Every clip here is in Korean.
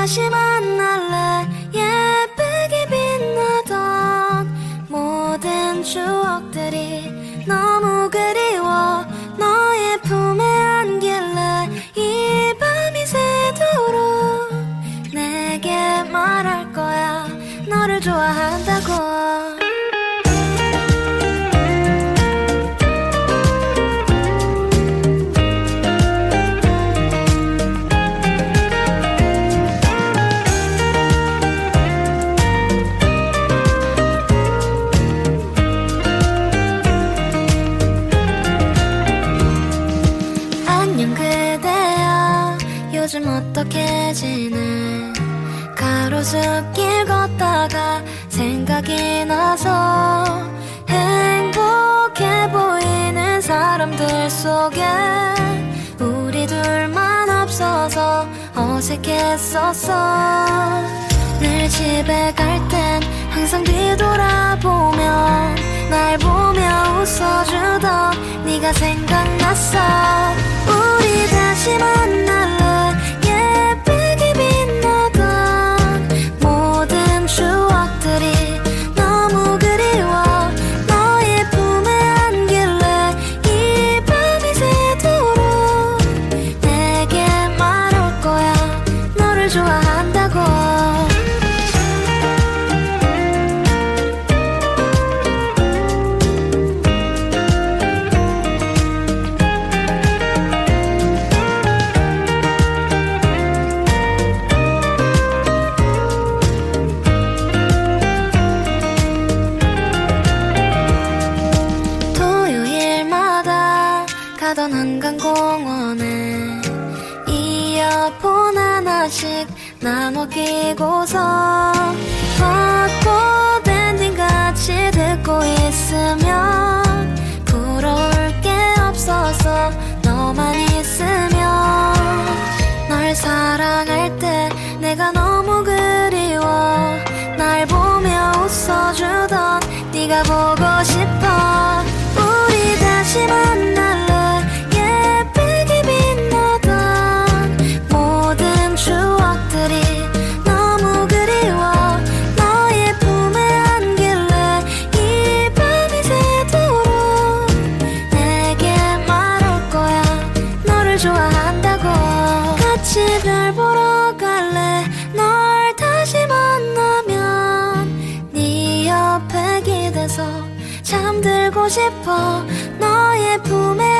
다시 만날래? 예쁘게 빛나던 모든 추억들이 너무 그리워. 너의 품에 안길래 이 밤이 새도록 내게 말할 거야. 너를 좋아한다고 요즘 어떻게 지내? 가로수길 걷다가 생각이 나서 행복해 보이는 사람들 속에 우리 둘만 없어서 어색했었어. 늘 집에 갈 땐 항상 뒤돌아보며 날 보며 웃어주던 네가 생각났어. 우리 다시 만날 좋아한다고. 가던 한강공원에 이어폰 하나씩 나눠 끼고서 벚꽃 엔딩 같이 듣고 있으면 싶어. 너의 품에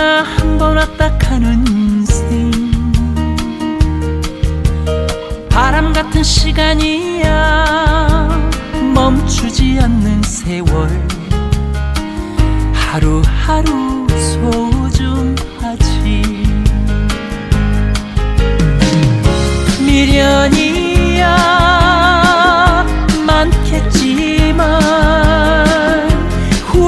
누구나 한 번 왔다 가는 인생. 바람 같은 시간이야, 멈추지 않는 세월.